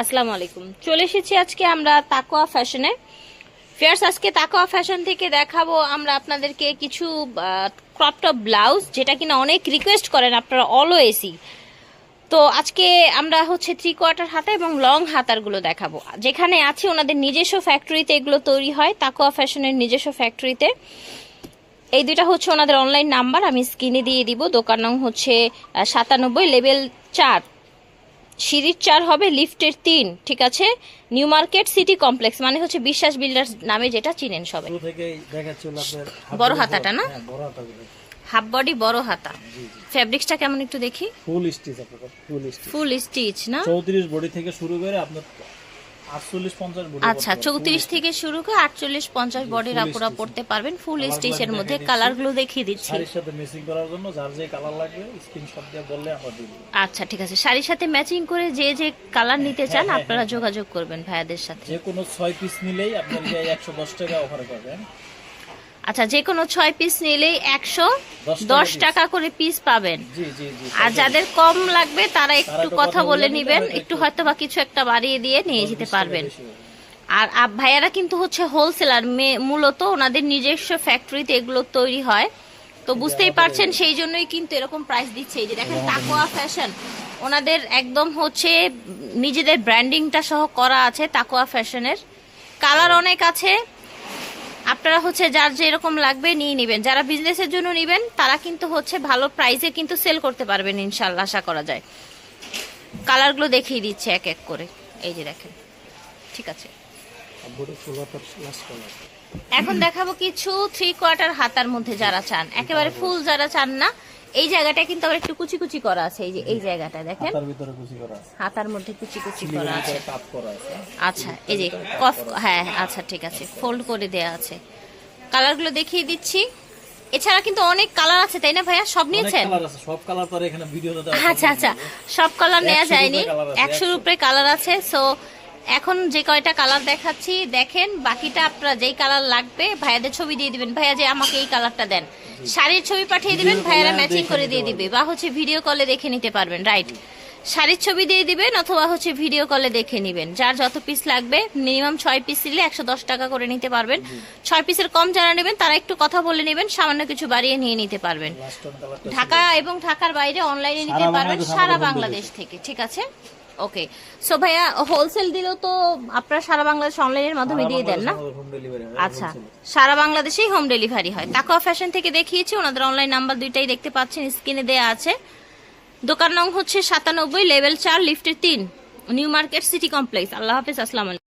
আসসালামু আলাইকুম। চলে এসেছি আজকে আমরা তাকোয়া ফ্যাশনে। ফেয়ার্স, আজকে তাকোয়া ফ্যাশন থেকে দেখাবো আমরা আপনাদেরকে কিছু ক্রপ টপ ব্লাউজ যেটা কিনা অনেক রিকোয়েস্ট করেন আপনারা অলওয়েসই তো আজকে আমরা হচ্ছে থ্রি কোয়ার্টার হাতা এবং লং হাতারগুলো দেখাবো। যেখানে আছে ওনাদের নিজস্ব ফ্যাক্টরিতে এগুলো তৈরি হয় তাকোয়া ফ্যাশনের নিজস্ব ফ্যাক্টরিতে এই দুইটা হচ্ছে ওনাদের অনলাইন নাম্বার আমি স্ক্রিনে দিয়ে দিব। দোকান নং হচ্ছে সাতানব্বই লেভেল চার। সিঁড়ির চার হবে লিফটের তিন ঠিক আছে? নিউ মার্কেট সিটি কমপ্লেক্স মানে হচ্ছে বিশ্বাস বিল্ডার্স নামে যেটা চিনেন সবাই। বড় হাতাটা না? হ্যাঁ, হাফ বডি বড় হাতা। ফ্যাব্রিক্সটা কেমন একটু দেখি? Full stitch full stitch. Full stitch না? চৌত্রিশ বডি থেকে শুরু করে আপনার আচ্ছা চৌত্রিশ থেকে শুরু করে আটচল্লিশ পঞ্চাশ বডির আপুরা পড়তে পারবেন। ফুল স্টিচ স্টিচের মধ্যে কালারগুলো দেখিয়ে দিচ্ছি। আচ্ছা ঠিক আছে। শাড়ির সাথে ম্যাচিং করে যে যে কালার নিতে চান হ্যাঁ, আপনারা হ্যাঁ। যোগাযোগ করবেন ভাইয়াদের সাথে। যে কোনো ছয় পিস নিলেই আপনার একশো দশ টাকা অফার পাবেন আচ্ছা যে কোনো ছয় পিস নিলেই একশো দশ টাকা করে পিস পাবেন। আর যাদের কম লাগবে তারা একটু কথা বলে নিবেন একটু হয়তো বা কিছু একটা বাড়িয়ে দিয়ে নিয়ে যেতে পারবেন। আর ভাইয়ারা কিন্তু হচ্ছে হোলসেলার মূলত ওনাদের নিজস্ব ফ্যাক্টরিতে এগুলো তৈরি হয়। তো বুঝতেই পারছেন সেই জন্যই কিন্তু এরকম প্রাইস দিচ্ছে। এই যে দেখেন তাকোয়া ফ্যাশন ওনাদের একদম হচ্ছে নিজেদের ব্র্যান্ডিংটা সহ করা আছে তাকোয়া ফ্যাশনের কালার অনেক আছে আপনারা হচ্ছে যার যেরকম লাগবে নিয়ে নেবেন। যারা বিজনেসের জন্য নেবেন, তারা কিন্তু হচ্ছে ভালো প্রাইসে কিন্তু সেল করতে পারবেন ইনশাল্লাহ আশা করা যায়। কালারগুলো দেখিয়ে দিচ্ছে এক এক করে। এই যে দেখেন, ঠিক আছে। এখন দেখাবো কিছু থ্রি কোয়ার্টার হাতার মধ্যে যারা চান। একেবারে ফুল যারা চান না এই জায়গাটা কিন্তু আবার একটু কুচি কুচি করা আছে এই যে এই জায়গাটা দেখেন। হাতার ভিতরে কুচি করা আছে। হাতার মধ্যে কুচি কুচি করা আছে। ভিতরে করা আছে। আচ্ছা এই যে কফ হ্যাঁ আচ্ছা ঠিক আছে ফোল্ড করে দেয়া আছে। কালারগুলো দেখিয়ে দিচ্ছি। এছাড়া কিন্তু অনেক কালার আছে তাই না ভাইয়া? সব নিয়েছেন? কালার আছে সব কালার তো এখানে ভিডিওতে আচ্ছা আচ্ছা সব কালার নেওয়া যায়নি। একশোর একশো। উপরে কালার আছে সো এখন যে কয়টা কালার দেখাচ্ছি দেখেন বাকিটা আপনারা যেই কালার লাগবে ভাইয়াদের ছবি দিয়ে দিবেন। ভাইয়া যে আমাকে এই কালারটা দেন। শাড়ির ছবি পাঠিয়ে দিবেন ভাইয়ারা ম্যাচিং করে দিয়ে দিবে। বা হচ্ছে ভিডিও কলে দেখে নিতে পারবেন রাইট শাড়ির ছবি দিয়ে দিবেন অথবা হচ্ছে ভিডিও কলে দেখে নেবেন। যার যত পিস লাগবে মিনিমাম ছয় পিস নিলে একশো দশ টাকা করে নিতে পারবেন। ছয় পিসের কম যারা নেবেন তারা একটু কথা বলে নেবেন সামান্য কিছু বাড়িয়ে নিয়ে নিতে পারবেন। ঢাকা এবং ঢাকার বাইরে অনলাইনে নিতে পারবেন সারা বাংলাদেশ থেকে ঠিক আছে? ওকে সো ভাইয়া হোলসেল দিলেও তো আপনারা সারা বাংলাদেশ অনলাইনের মাধ্যমে দিয়ে দেন না? আচ্ছা। সারা বাংলাদেশেই হোম ডেলিভারি হয়। তাকুয়া ফ্যাশন থেকে দেখিয়েছি ওনাদের অনলাইন নাম্বার দুইটাই দেখতে পাচ্ছেন স্ক্রিনে দেয়া আছে। দোকান নং হচ্ছে সাতানব্বই লেভেল চার লিফটের তিন নিউ মার্কেট সিটি কমপ্লেক্স আল্লাহ হাফিজ আসসালাম